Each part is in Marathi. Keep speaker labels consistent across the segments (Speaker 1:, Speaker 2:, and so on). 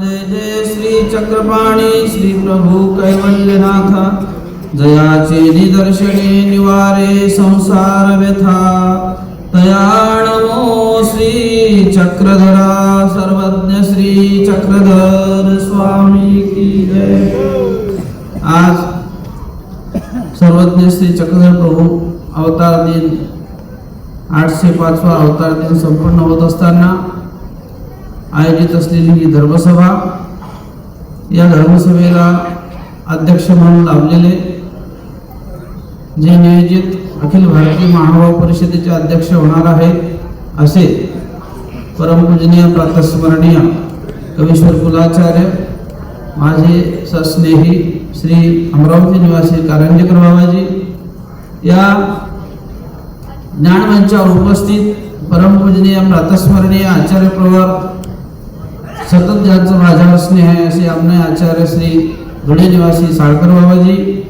Speaker 1: जय जय श्री चक्रपाणी श्री प्रभू कैवल्यनाथ। जयाचे निदर्शने निवारे संसार व्यथा। तया नमो श्री चक्रधरा, सर्वज्ञ श्री चक्रधर स्वामी की जय। आज सर्वज्ञ श्री चक्रधर प्रभू अवतार दिन, आठशे पाचवा अवतार दिन संपन्न होत आयोजित असलेली ही धर्मसभा या धर्मसभेला अध्यक्ष म्हणून लाभलेले जे नियोजित अखिल भारतीय महानुभाव परिषदेचे अध्यक्ष होणार आहेत असे परमपूजनीय प्रातस्मरणीय कवीश्वर कुलाचार्य माझे सस्नेही श्री अमरावती निवासी कारंजेकर बाबाजी या ज्ञानमंचावर उपस्थित परमपूजनीय प्रातस्मरणीय आचार्य प्रवर सतत ज्यांचं माझ्यावर स्नेह आहे असे आमने आचार्य श्री धुळे निवासी साळकर बाबाजी.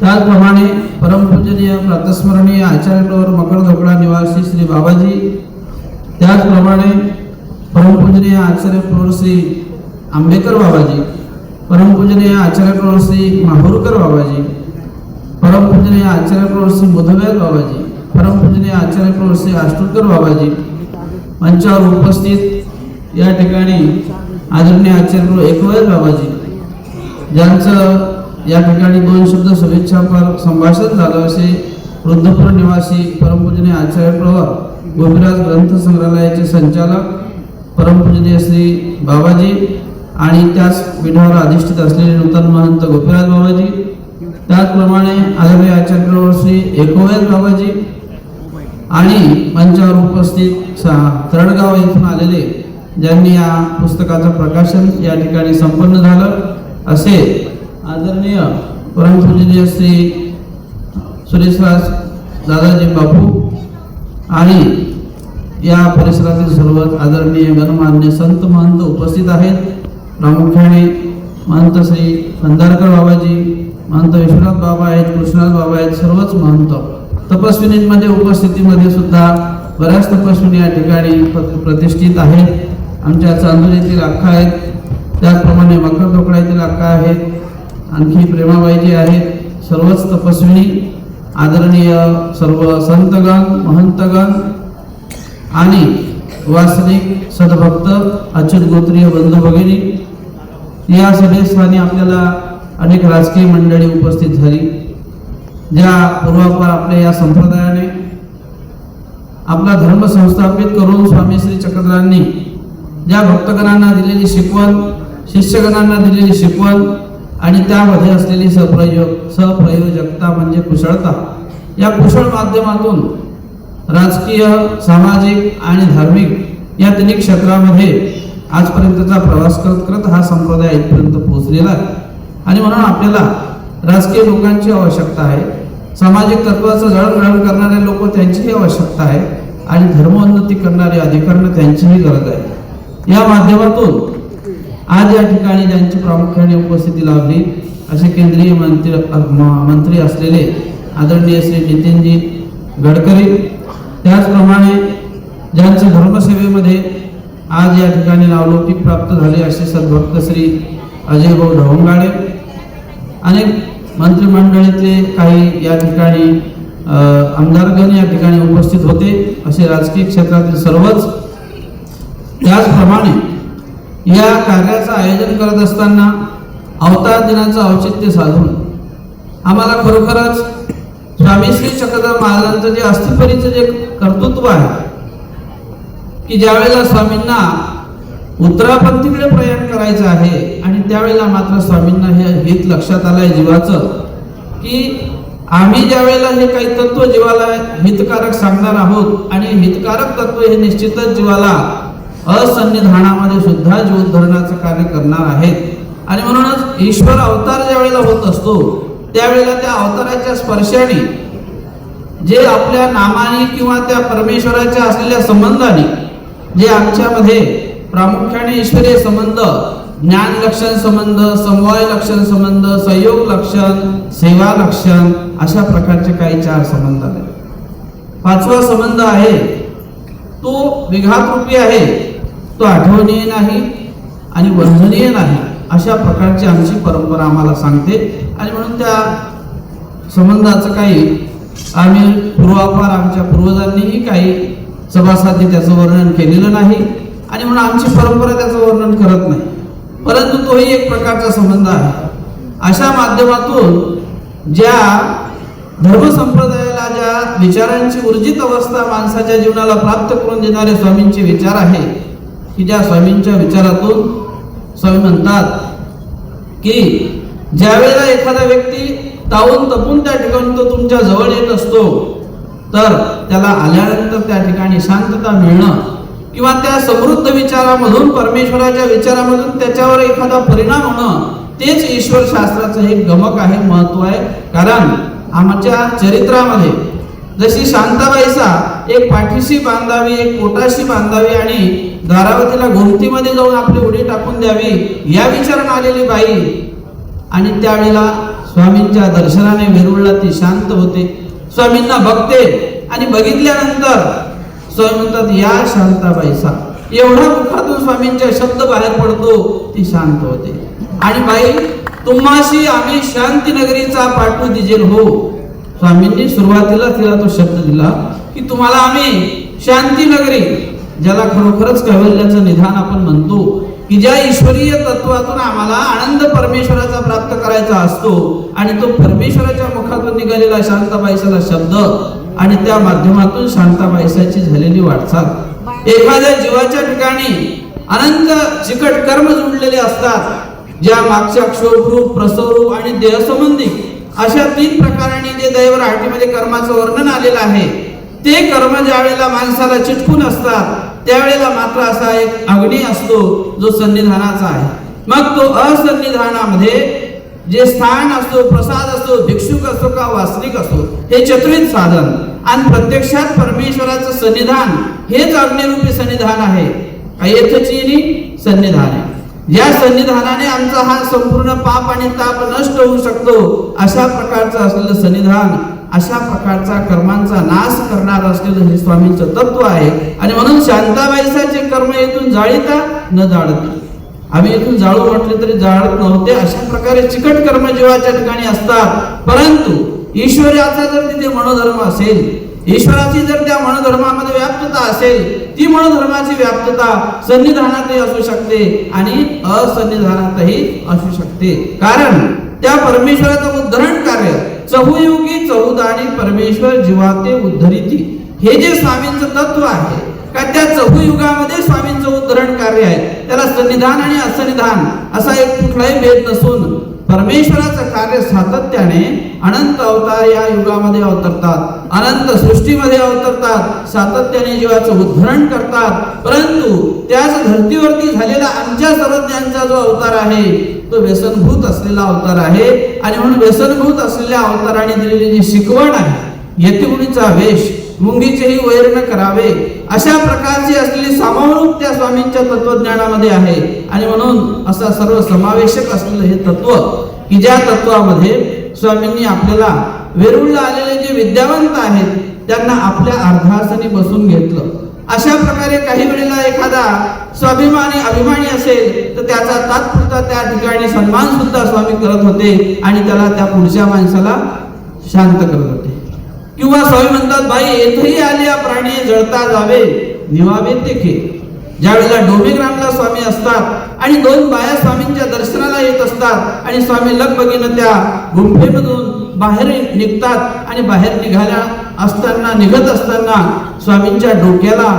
Speaker 1: त्याचप्रमाणे परमपूजनीय प्रातस्मरणीय आचार्य प्रवर मकर धोकडा निवासी श्री बाबाजी. त्याचप्रमाणे परमपूजनीय आचार्य प्रवर श्री आंबेकर बाबाजी. परमपूजनीय आचार्य प्रवर श्री माहुरकर बाबाजी. परमपूजनीय आचार्य प्रवर श्री मुधवेल बाबाजी. परमपूजनीय आचार्य प्रवर श्री आष्टूरकर बाबाजी. मंचावर उपस्थित या ठिकाणी आदरणीय आचार्य एकवेळ बाबाजी ज्यांचं या ठिकाणी दोन शब्द शुभेच्छापर संभाषण झालं असे वृद्धपूर निवासी परमपूजनीय आचार्य प्रवर गोपीराज ग्रंथ संग्रहालयाचे संचालक परमपूजनीय श्री बाबाजी आणि त्याच पीठावर अधिष्ठित असलेले नूतन महंत गोपीराज बाबाजी. त्याचप्रमाणे आदरणीय आचार्य प्रवर श्री एकोवेल बाबाजी आणि मंचावर उपस्थित सहा तरणगाव येथून आलेले ज्यांनी या पुस्तकाचं प्रकाशन या ठिकाणी संपन्न झालं असे आदरणीय परमपूजनीय श्री सुरेशराज दादाजी बापू आणि या परिसरातील सर्व आदरणीय गणमान्य संत महंत उपस्थित आहेत. प्रामुख्याने महंत श्री कंधारकर बाबाजी महंत विश्वनाथ बाबा आहेत कृष्णनाथ बाबा आहेत सर्वच महंत. तपस्विनींमध्ये उपस्थितीमध्ये सुद्धा बऱ्याच तपस्विनी या ठिकाणी प्रतिष्ठित आहेत. आमच्या चांदूर येथील अक्का आहेत. त्याचप्रमाणे मकर ढोकळ्यातील अक्का आहेत. आणखी प्रेमाबाईजी आहेत सर्वच तपस्विनी आदरणीय सर्व संतगण महंतगण आणि वासनिक सदभक्त अच्युत गोत्रीय बंधू भगिनी या सभेस्थानी आपल्याला अनेक राजकीय मंडळी उपस्थित झाली. ज्या पूर्वापार आपल्या या संप्रदायाने आपला धर्म संस्थापित करून स्वामी श्री चक्रधरांनी ज्या भक्तगणांना दिलेली शिकवण शिष्यगणांना दिलेली शिकवण आणि त्यामध्ये असलेली सप्रयोग सप्रयोजकता म्हणजे कुशळता. या कुशळ माध्यमातून राजकीय सामाजिक आणि धार्मिक या तिन्ही क्षेत्रामध्ये आजपर्यंतचा प्रवास करत करत हा संप्रदाय इथपर्यंत पोहोचलेला आहे. आणि म्हणून आपल्याला राजकीय लोकांची आवश्यकता आहे. सामाजिक तत्वाचं जळणघळण करणारे लोक त्यांचीही आवश्यकता आहे. आणि धर्मोन्नती करणारे अधिकाऱ्यांना त्यांचीही गरज आहे. या माध्यमातून आज या ठिकाणी ज्यांची प्रामुख्याने उपस्थिती लाभली असे केंद्रीय मंत्री म- मंत्री असलेले आदरणीय श्री नितीनजी गडकरी त्याचप्रमाणे ज्यांच्या धर्मसेवेमध्ये आज या ठिकाणी नावलौकिक प्राप्त झाले असे सद्भक्त श्री अजय भाऊ ढवंगाडे अनेक मंत्रिमंडळीतले काही या ठिकाणी आमदारगण या ठिकाणी उपस्थित होते. असे राजकीय क्षेत्रातील सर्वच त्याचप्रमाणे या कार्याचं आयोजन करत असताना अवतार दिनाचं औचित्य साधून आम्हाला खरोखरच स्वामी श्री चक्रधर महाराजांचं जे अस्थिपरीचं जे कर्तृत्व आहे की ज्यावेळेला स्वामींना उत्तरापंथीकडे प्रयाण करायचं आहे आणि त्यावेळेला मात्र स्वामींना हे हित लक्षात आलंय जीवाचं की आम्ही ज्यावेळेला हे काही तत्व जीवाला हितकारक सांगणार आहोत आणि हितकारक तत्व हे निश्चितच जीवाला असंनिधानामध्ये सुद्धा जीवोद्धरणाचं कार्य करणार आहेत. आणि म्हणूनच ईश्वर अवतार ज्या वेळेला होत असतो त्यावेळेला त्या अवताराच्या स्पर्शाने जे आपल्या नामाने किंवा त्या परमेश्वराच्या असलेल्या संबंधाने जे आमच्यामध्ये प्रामुख्याने ईश्वरीय संबंध ज्ञान लक्षण संबंध समवाय लक्षण संबंध संयोग लक्षण सेवा लक्षण अशा प्रकारचे काही चार संबंध आहेत. पाचवा संबंध आहे तो विघातरूपी आहे. तो आठवणीय नाही आणि वंदनीय नाही अशा प्रकारची आमची परंपरा आम्हाला सांगते. आणि म्हणून त्या संबंधाचं काही आम्ही पूर्वापार आमच्या पूर्वजांनीही काही सभासाधी त्याचं वर्णन केलेलं नाही. आणि म्हणून आमची परंपरा त्याचं वर्णन करत नाही. परंतु तोही एक प्रकारचा संबंध आहे. अशा माध्यमातून ज्या धर्मसंप्रदायाला ज्या विचारांची ऊर्जित अवस्था माणसाच्या जीवनाला प्राप्त करून देणारे स्वामींचे विचार आहे की ज्या स्वामींच्या विचारातून स्वामी म्हणतात की ज्यावेळेला एखादा व्यक्ती तावून तपून त्या ठिकाणी तो तुमच्या जवळ येत असतो तर त्याला आल्यानंतर त्या ठिकाणी शांतता मिळणं किंवा त्या समृद्ध विचारामधून परमेश्वराच्या विचारामधून त्याच्यावर एखादा परिणाम होणं तेच ईश्वर शास्त्राचं एक गमक आहे महत्त्व आहे. कारण आमच्या चरित्रामध्ये जशी शांताबाईचा एक पाठीशी बांधावी एक पोटाशी बांधावी आणि धारावतीला घुमतीमध्ये जाऊन आपली उडी टाकून द्यावी या विचारानं आलेली बाई. आणि त्यावेळेला स्वामींच्या दर्शनाने वेरुळला ती शांत होते. स्वामींना बघते आणि बघितल्यानंतर स्वामी म्हणतात या शांताबाईचा एवढा मुखातून स्वामींच्या शब्द बाहेर पडतो ती शांत होते. आणि बाई तुम्हाशी आम्ही शांती नगरीचा पाठवू दिजेल हो. स्वामींनी सुरुवातीला तिला तो शब्द दिला की तुम्हाला आम्ही शांती नगरी ज्याला खरोखरच कैवल्याचं निधान आपण म्हणतो की ज्या ईश्वरीय तत्वातून आम्हाला आनंद परमेश्वराचा प्राप्त करायचा असतो आणि तो परमेश्वराच्या मुखातून निघालेला शांताबाईसाचा शब्द आणि त्या माध्यमातून शांताबाईसाची झालेली वाटचाल. एखाद्या जीवाच्या ठिकाणी अनंत चिकट कर्म जुळलेले असतात ज्या मागच्या क्षोभरूप प्रसवरूप आणि देहसंबंधी अशा तीन प्रकारांनी जे दैव राहटीमध्ये कर्माचं वर्णन आलेलं आहे. ते कर्म ज्या वेळेला माणसाला चिटकून असतात त्यावेळेला मात्र असा एक अग्नी असतो जो सन्निधानाचा आहे. मग तो असन्निधानामध्ये जे स्थान असतो प्रसाद असतो भिक्षुक असतो का वास्तविक असतो हे चतुर्विध साधन. आणि प्रत्यक्षात परमेश्वराचं सन्निधान हेच अग्निरूपी सन्निधान आहे. अयथचिनी सन्निधान आहे. या सन्निधानाने आमचा हा संपूर्ण पाप आणि ताप नष्ट होऊ शकतो अशा प्रकारचं असलेलं सन्निधान अशा प्रकारचा कर्मांचा नाश करणार असलेलं हे स्वामींचं तत्व आहे. आणि म्हणून शांताबाईसाचे कर्म येथून जाळीता न जाळत आम्ही येथून जाळू म्हटले तरी जाळत नव्हते. अशा प्रकारे चिकट कर्म जीवाच्या ठिकाणी असतात. परंतु ईश्वराचा जर तिथे मनोधर्म असेल ईश्वराची जर त्या मनोधर्मामध्ये व्याप्तता असेल ती मनोधर्माची व्याप्तता सन्निधानातही असू शकते आणि असन्निधानातही असू शकते. कारण त्या परमेश्वराचं उद्धरण कार्य चहुयुगी चहुदाणी परमेश्वर जीवाते उद्धरिती. हे जे स्वामींचं तत्व आहे का त्या चहुयुगामध्ये स्वामींचं उद्धरण कार्य आहे त्याला सन्निधान आणि असन्निधान असा एक कुठलाही भेद नसून परमेश्वराचं कार्य सातत्याने अनंत अवतार या युगामध्ये अवतरतात. अनंत सृष्टीमध्ये अवतरतात. सातत्याने जीवाचं उद्धरण करतात. परंतु त्याच धर्तीवरती झालेला आमच्या सर्वज्ञांचा जो अवतार आहे तो व्यसनभूत असलेला अवतार आहे. आणि म्हणून व्यसनभूत असलेल्या अवताराने दिलेली जी शिकवण आहे यतिगुणीचा वेश मुंगीचेही वैर न करावे अशा प्रकारची असलेली सामावणूक त्या स्वामींच्या तत्वज्ञानामध्ये आहे. आणि म्हणून असा सर्व समावेशक असलेलं हे तत्व की ज्या तत्वामध्ये स्वामींनी आपल्याला वेरूळला आलेले जे विद्यावंत आहेत त्यांना आपल्या अर्धासनी बसून घेतलं. अशा प्रकारे काही वेळेला एखादा स्वाभिमानी अभिमानी असेल तर त्याचा तात्पुरता त्या ठिकाणी सन्मान सुद्धा स्वामी करत होते आणि त्याला त्या पुढच्या माणसाला शांत करत होते. किंवा स्वामी म्हणतात बाई येथेही आल्या प्राणी जळता जावे निवावे तेखे ज्या वेळेला डोमेग्रामला स्वामी असतात आणि दोन बाया स्वामींच्या दर्शनाला येत असतात. आणि स्वामी लगबगीनं त्या गुंफेमधून बाहेर निघतात. आणि बाहेर निघाल्या असताना निघत असताना स्वामींच्या डोक्याला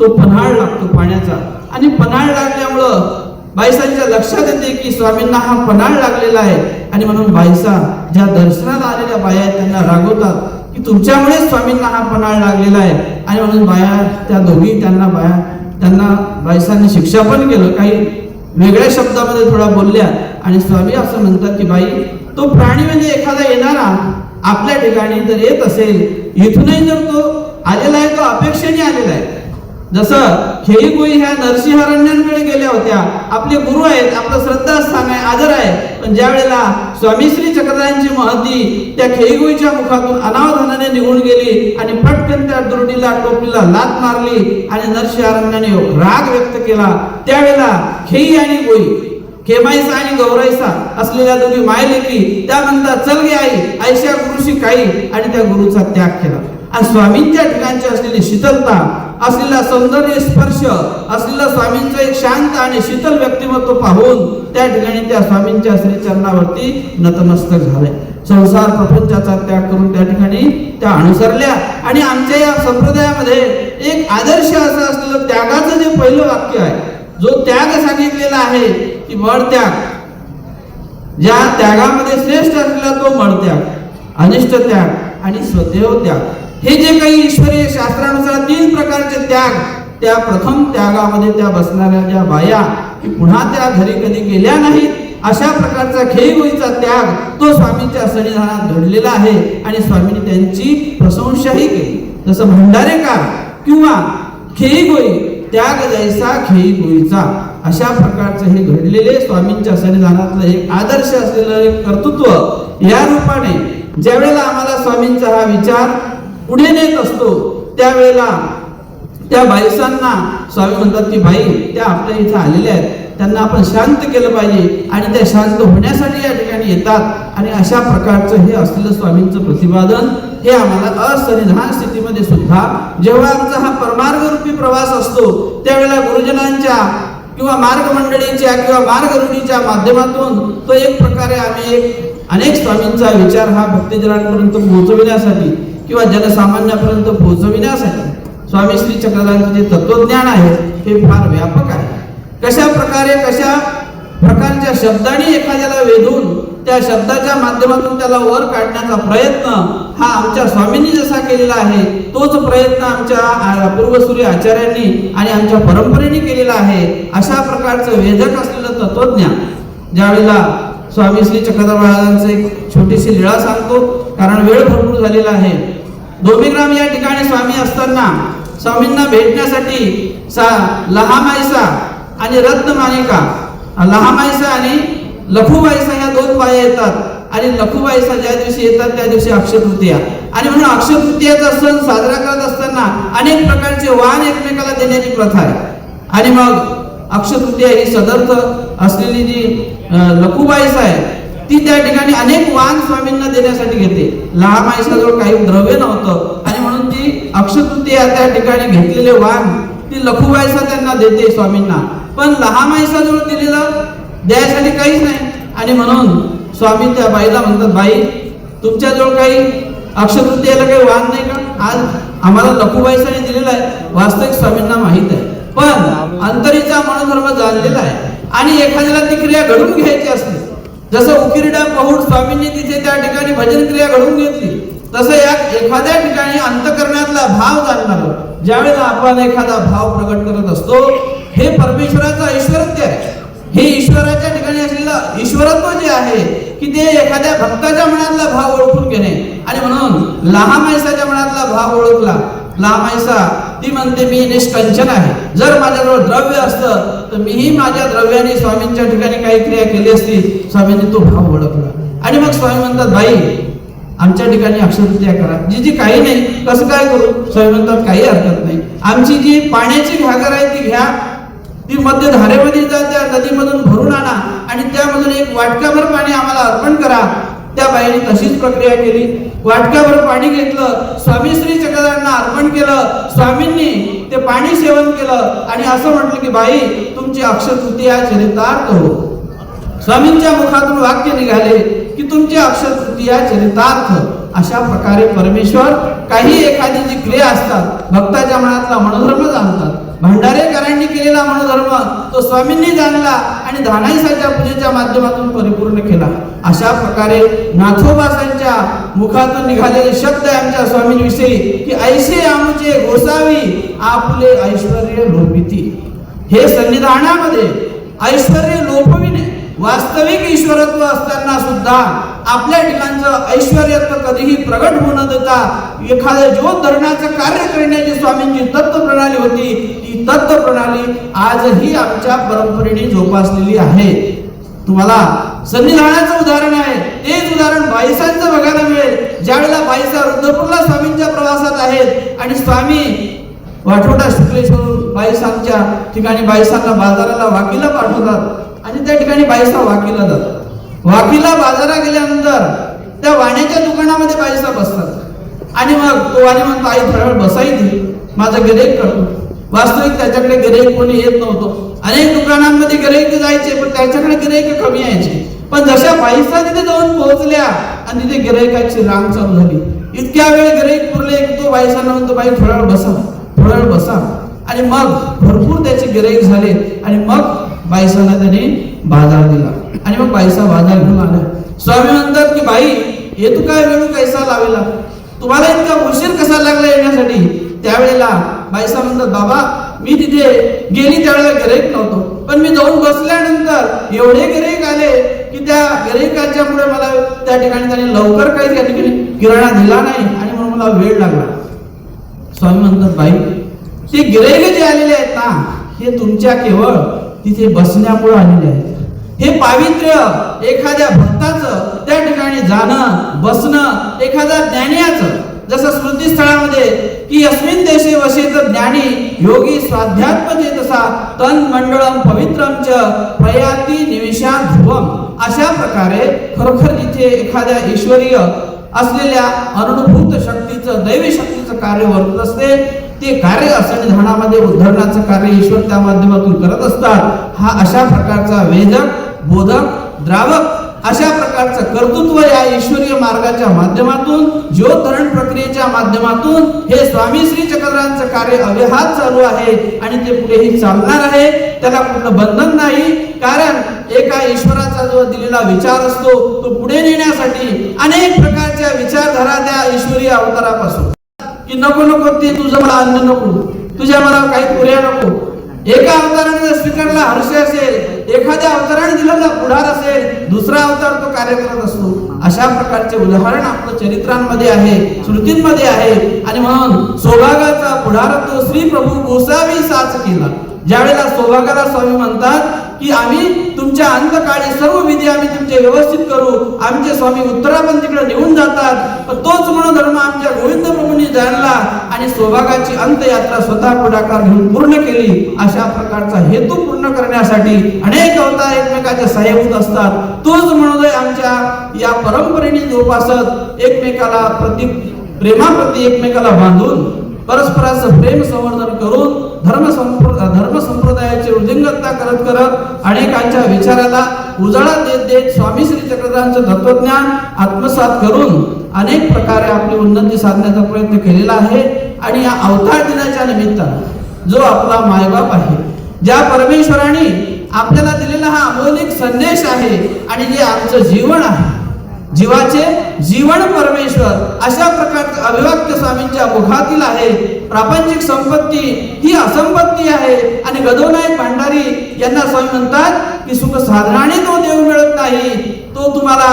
Speaker 1: तो पन्हाळ लागतो पाण्याचा. आणि पन्हाळ लागल्यामुळं बाईसांच्या लक्षात येते की स्वामींना हा पन्हाळ लागलेला आहे. आणि म्हणून बाईसा ज्या दर्शनाला आलेल्या बाया आहेत त्यांना रागवतात की तुमच्यामुळेच स्वामींना हा पन्हाळ लागलेला आहे. आणि म्हणून बाया त्या दोघी त्यांना बाया त्यांना बाईसांनी शिक्षा पण केलं. काही वेगळ्या शब्दामध्ये थोडा बोलल्या आणि स्वामी असं म्हणतात की बाई तो प्राणी म्हणजे एखादा येणारा आपल्या ठिकाणी जर येत असेल. इथूनही जर तो आलेला आहे तो अपेक्षेने आलेला आहे. जसं खेईगुई ह्या नरसिंहरण्यांकडे गेल्या होत्या. आपले गुरु आहेत आपलं श्रद्धास्थान आहे आदर आहे. पण ज्या वेळेला स्वामी श्री चक्रांची महती त्या खेईगुईच्या मुखातून अनावधानाने निघून गेली आणि पटकन त्या दुर्डीला टोपलीला लात मारली आणि नरसिंहरण्याने राग व्यक्त केला. त्यावेळेला खेई आणि गोई खेमाईसा आणि गौराईसा असलेल्या दोघी मायलेकी त्या म्हणतात चल गे आई आयशा गुरुशी काही. आणि त्या गुरुचा त्याग केला. आणि स्वामींच्या ठिकाणची असलेली शीतलता असलेला सौंदर्य स्पर्श असलेला स्वामींचं एक शांत आणि शीतल व्यक्तिमत्व पाहून त्या ठिकाणी त्या स्वामींच्या श्री चरणावरती नतमस्तक झाले. संसार प्रपंचाचा त्याग करून त्या ठिकाणी त्या अनुसरल्या. आणि आमच्या या संप्रदायामध्ये एक आदर्श असं असलेलं त्यागाचं जे पहिलं वाक्य आहे जो त्याग सांगितलेला आहे की मळ त्याग. ज्या त्यागामध्ये श्रेष्ठ असलेला तो मळ त्याग अनिष्ट त्याग आणि स्वदेव त्याग. हे जे काही ईश्वरीय शास्त्रानुसार तीन प्रकारचे त्याग त्या प्रथम त्यागामध्ये त्या बसणाऱ्या ज्या बाया की पुन्हा त्या घरी कधी गेल्या नाहीत अशा प्रकारचा खेळीगोळीचा त्याग तो स्वामींच्या सन्निधानात घडलेला आहे आणि स्वामींनी त्यांची प्रशंसाही केली. जसं भंडारेकार किंवा खेळीगोळी त्याग जैसा खेळीगोळीचा अशा प्रकारचं हे घडलेले स्वामींच्या सन्निधानातलं एक आदर्श असलेलं एक कर्तृत्व या रूपाने ज्यावेळेला आम्हाला स्वामींचा हा विचार पुढे नेत असतो. त्यावेळेला त्या बाईसांना स्वामी म्हणतात की बाई त्या आपल्या इथे आलेल्या आहेत. त्यांना आपण शांत केलं पाहिजे आणि त्या शांत होण्यासाठी या ठिकाणी येतात. आणि अशा प्रकारचं हे असलेलं स्वामींचं प्रतिपादन हे आम्हाला असंनिधान स्थितीमध्ये सुद्धा जेव्हा आमचा हा परमार्गरूपी प्रवास असतो त्यावेळेला गुरुजनांच्या किंवा मार्ग मंडळीच्या किंवा मार्गरुणीच्या माध्यमातून तो एक प्रकारे आम्ही एक अनेक स्वामींचा विचार हा भक्तजनांपर्यंत पोहोचविण्यासाठी किंवा जनसामान्यापर्यंत पोहोचविण्यासाठी स्वामी श्री चक्रधारांचे जे तत्वज्ञान आहे हे फार व्यापक आहे. कशा प्रकारे कशा प्रकारच्या शब्दांनी एखाद्याला वेधून त्या शब्दाच्या माध्यमातून त्याला वर काढण्याचा प्रयत्न हा आमच्या स्वामींनी जसा केलेला आहे तोच प्रयत्न आमच्या पूर्वसूर्य आचार्यांनी आणि आमच्या परंपरेने केलेला आहे अशा प्रकारचं वेधक असलेलं तत्वज्ञान. ज्यावेळेला स्वामी श्री चक्रधर महाराजांचे एक छोटीशी लीळा सांगतो. कारण वेळ भरपूर झालेला आहे. दोबीग्राम या ठिकाणी स्वामी असताना स्वामींना भेटण्यासाठी सा लहामायसा आणि रत्नमानिका लहामायसा आणि लखुबाईसा ह्या दोन बाया येतात. आणि लखुबाईसा ज्या दिवशी येतात त्या दिवशी अक्षतृतीया आणि म्हणून अक्षय तृतीयाचा सण साजरा करत असताना अनेक प्रकारचे वाण एकमेकाला देण्याची प्रथा आहे. आणि मग अक्षतृतीया ही सदर्थ असलेली जी अं, लखुबाईस आहे ती त्या ठिकाणी अनेक वाण स्वामींना देण्यासाठी घेते. लहामाईसाजवळ काही द्रव्य नव्हतं आणि म्हणून ती अक्षतृतीया त्या ठिकाणी घेतलेले वाण ती लखुबाईसा त्यांना देते स्वामींना. पण लहामाईसाजवळ दिलेलं द्यायसाठी काहीच नाही. आणि म्हणून स्वामी त्या बाईला म्हणतात बाई तुमच्याजवळ काही अक्षतृतीयाला काही वाण नाही का? आज आम्हाला लखुबाईसाने दिलेला आहे. वास्तविक स्वामींना माहीत आहे. पण अंतरीचा मनोधर्म जाणलेला आहे. आणि एखाद्याला ती क्रिया घडून घ्यायची असते जसं उकिरडा पहुड स्वामींनी तिथे त्या ठिकाणी भजन क्रिया घडून घेतली तसं या एखाद्या ठिकाणी अंतकरणातला भाव जाणणार ज्यावेळेला आपण एखादा भाव प्रकट करत असतो हे परमेश्वराचं ऐश्वर्य आहे. हे ईश्वराच्या ठिकाणी असलेलं ईश्वरत्व जे आहे की ते एखाद्या भक्ताच्या मनातला भाव ओळखून घेणे आणि म्हणून लहान माणसाच्या मनातला भाव ओळखला लहामायसा ती म्हणते मी निष्कंचन आहे. जर माझ्याजवळ द्रव्य असतं तर मीही माझ्या द्रव्याने स्वामींच्या ठिकाणी काही क्रिया केली असती स्वामींनी तो भाव ओळखला. आणि मग स्वामी म्हणतात बाई आमच्या ठिकाणी अक्षरक्रिया करा. जी जी काही नाही कसं काय करू? स्वामी म्हणतात काही हरकत नाही. आमची जी पाण्याची घागर आहे ती घ्या. ती मध्य धारेमध्ये जा त्या नदीमधून भरून आणा. आणि त्यामधून एक वाटकाभर पाणी आम्हाला अर्पण करा. त्या बाईने तशीच प्रक्रिया केली. वाटक्यावर पाणी घेतलं. स्वामी श्री चक्रधरांना अर्पण केलं. स्वामींनी ते पाणी सेवन केलं. आणि असं म्हटलं की बाई तुमची अक्षय तृतीया चरितार्थ हो. स्वामींच्या मुखातून वाक्य निघाले. की तुमचे अक्षर तृतीया चरितार्थ अशा प्रकारे परमेश्वर काही एखादी जी क्रिया असतात भक्ताच्या मनातला मनोधर्म जाणतात. भंडारेकरांनी केलेला मनोधर्म तो स्वामींनी जाणला आणि धानाईसाच्या पूजेच्या माध्यमातून परिपूर्ण केला. अशा प्रकारे नाथोबासांच्या मुखातून निघालेले शब्द आमच्या स्वामींविषयी की ऐसे आमचे गोसावी आपले ऐश्वर लोपिती हे संविधानामध्ये ऐश्वर लोपविणे वास्तविक ईश्वरत्व असताना सुद्धा आपल्या ठिकाणचं ऐश्वर्यत्व कधीही प्रगट होऊ न देता एखाद्या ज्योत धरण्याचं कार्य करण्याची स्वामींची तत्व प्रणाली होती. ती ही तत्व प्रणाली आजही आमच्या परंपरेने जोपासलेली आहे. तुम्हाला संविधानाचं उदाहरण आहे. तेच उदाहरण बाईसांचं बघायला मिळेल. ज्यावेळेला बाईसा रुद्रपूरला स्वामींच्या प्रवासात आहेत आणि स्वामी वाठोटा शुक्लेश्वर बाईसांच्या ठिकाणी बाईसांना बाजाराला वाकीला पाठवतात. आणि त्या ठिकाणी बाईसा वाकीला जातात. वाकीला बाजारात गेल्यानंतर त्या वाण्याच्या दुकानामध्ये बाईसा बसतात. आणि मग तो वाणी म्हणतो आई थोडा बसायची माझं गिरेक करतो वास्तविक त्याच्याकडे गिरेक कोणी येत नव्हतो. अनेक दुकानांमध्ये गिरेक जायचे पण त्याच्याकडे गिरेक कमी यायचे. पण जशा बाईसा तिथे जाऊन पोहोचल्या आणि तिथे गिरायकाची रांग चालू झाली. इतक्या वेळ गिराईक पुरले की तो बाईसांना म्हणतो बाई थोडा वेळ बसा थोडा वेळ बसा. आणि मग भरपूर त्याचे गिराईक झाले आणि मग बाईसाला त्याने बाजार दिला. आणि मग बाईसा बाजार घेऊन आला. स्वामी म्हणतात की बाई हे तू काय वेळू कैसा लावेला? तुम्हाला इतका उशीर कसा लागला येण्यासाठी? त्यावेळेला बाईसा म्हणतात बाबा मी तिथे गेली त्यावेळेला गिराईक नव्हतो. पण मी जाऊन बसल्यानंतर एवढे गिराईक आले की त्या गिराईकाच्या पुढे मला त्या ठिकाणी त्याने लवकर काही त्या ठिकाणी किराणा दिला नाही आणि म्हणून मला वेळ लागला. स्वामी म्हणतात बाई ते गिराईक जे आलेले आहेत ना हे तुमच्या केवळ तिथे बसण्यामुळे आलेले आहेत. हे पावित्र्य एखाद्या भक्ताचं त्या ठिकाणी जाणं बसणं एखाद्या ज्ञानियाचं. जसं स्मृतीस्थळामध्ये की अस्मिन देशे वसेत ज्ञानी योगी स्वाध्यात्मचे तसा तन मंडळम पवित्रम च प्रयाती निमिषा ध्रुवम. अशा प्रकारे खरोखर तिथे एखाद्या ईश्वरीय असलेल्या अनुभूत शक्तीचं दैवी शक्तीचं कार्य वर्त असते. ते कार्य असंधानामध्ये उद्धरणाचं कार्य ईश्वर त्या माध्यमातून करत असतात. हा अशा प्रकारचा वेदक बोधक द्रावक अशा प्रकारचं कर्तृत्व या ईश्वरीय मार्गाच्या माध्यमातून ज्योतरण प्रक्रियेच्या माध्यमातून हे स्वामी श्री चक्रांचं कार्य अव्यहात चालू आहे आणि ते पुढेही चालणार आहे त्याला कुठलं बंधन नाही. कारण एका ईश्वराचा जो दिलेला विचार असतो तो पुढे नेण्यासाठी अनेक प्रकारच्या विचारधारा त्या ईश्वरीय अवतारापासून की नको नको ते तुझं मला अन्न नको. तुझ्या मला काही पुऱ्या नको. एका अवताराने जर स्वीकारला हर्ष असेल एखाद्या अवताराने दिलेला पुढार असेल दुसरा अवतार तो कार्य करत असतो. अशा प्रकारचे उदाहरण आपलं चरित्रांमध्ये आहे स्मृतींमध्ये आहे. आणि म्हणून सौभागाचा पुढार तो श्री प्रभू गोसावी साच केला. ज्यावेळेला सौभागाला स्वामी म्हणतात की आम्ही तुमच्या अंतकाळी सर्व विधी आम्ही तुमचे व्यवस्थित करू. आमचे स्वामी उत्तरापंथीकडे निघून जातात. पण तोच मनोधर्म आमच्या गोविंद प्रभूंनी जाणला आणि सौभागाची अंतयात्रा स्वतः पुढाकार घेऊन पूर्ण केली. अशा प्रकारचा हेतू पूर्ण करण्यासाठी अनेक अवतार एकमेकाच्या सहाय्यभूत असतात. तोच मनोदय आमच्या या परंपरेने जोपासत एकमेकाला प्रति प्रेमाप्रती एकमेकाला बांधून परस्पराचं प्रेम संवर्धन करून धर्म संप्र धर्म संप्रदायाची करत करत अनेकांच्या विचाराला उजाळा देत देत स्वामी श्री चक्रधरांचं तत्वज्ञान आत्मसात करून अनेक प्रकारे आपली उन्नती साधण्याचा प्रयत्न केलेला आहे. आणि या अवतार दिनाच्या निमित्तानं जो आपला मायबाप आहे ज्या परमेश्वराने आपल्याला दिलेला हा अमौलिक संदेश आहे आणि जे आमचं जीवन आहे. जीवाचे जीवन परमेश्वर अशा प्रकारचं अभिवाक्य स्वामींच्या मुखातील आहे. प्रापंचिक संपत्ती ही असंपत्ती आहे. आणि गदोनायक भांडारी यांना स्वामी म्हणतात की सुख साधनाने तो देव मिळत नाही. तो तुम्हाला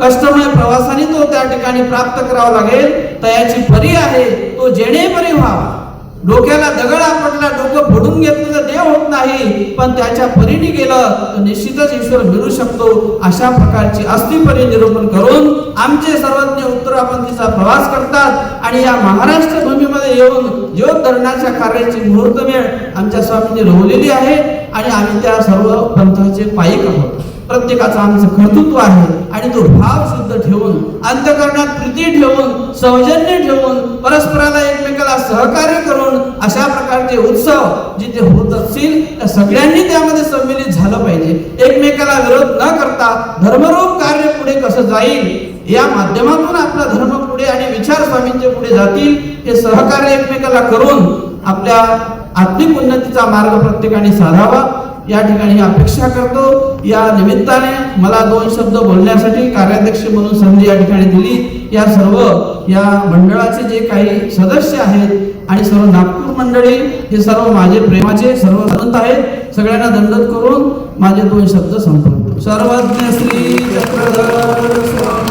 Speaker 1: कष्टमय प्रवासाने तो त्या ठिकाणी प्राप्त करावा लागेल. तयाची परी आहे तो जेणे परी व्हावा. डोक्याला दगड आपटला डोकं फोडून घेतलं तर देव होत नाही. पण त्याच्या परीने गेलं तर निश्चितच ईश्वर मिळू शकतो. अशा प्रकारची अस्थिपरी निरूपण करून आमचे सर्वज्ञ उत्तरापंथीचा प्रवास करतात आणि या महाराष्ट्र भूमीमध्ये येऊन योग धरणाच्या कार्याची मुहूर्त वेळ आमच्या स्वामींनी रोवलेली आहे आणि आम्ही त्या सर्व पंथाचे पायिक आहोत. प्रत्येकाचं आमचं कर्तृत्व आहे आणि तो भाव शुद्ध ठेवून अंतकरणात प्रीती ठेवून सौजन्य ठेवून परस्पराला एकमेकाला सहकार्य करून अशा प्रकारचे उत्सव जिथे होत असतील त्या सगळ्यांनी त्यामध्ये सम्मिलित झालं पाहिजे. एकमेकाला विरोध न करता धर्मरूप कार्य पुढे कसं जाईल या माध्यमातून आपला धर्म पुढे आणि विचार स्वामींचे पुढे जातील हे सहकार्य एकमेकाला करून आपल्या आत्मिक उन्नतीचा मार्ग प्रत्येकाने साधावा. या ठिकाणी अपेक्षा करतो. या निमित्ताने मला दोन शब्द बोलण्यासाठी कार्याध्यक्ष म्हणून संधी या ठिकाणी दिली. या सर्व या मंडळाचे जे काही सदस्य आहेत आणि सर्व नागपूर मंडळी हे सर्व माझे प्रेमाचे सर्व संत आहेत. सगळ्यांना दंडत करून माझे दोन शब्द संपवतो. सर्वज्ञ श्री चक्रधर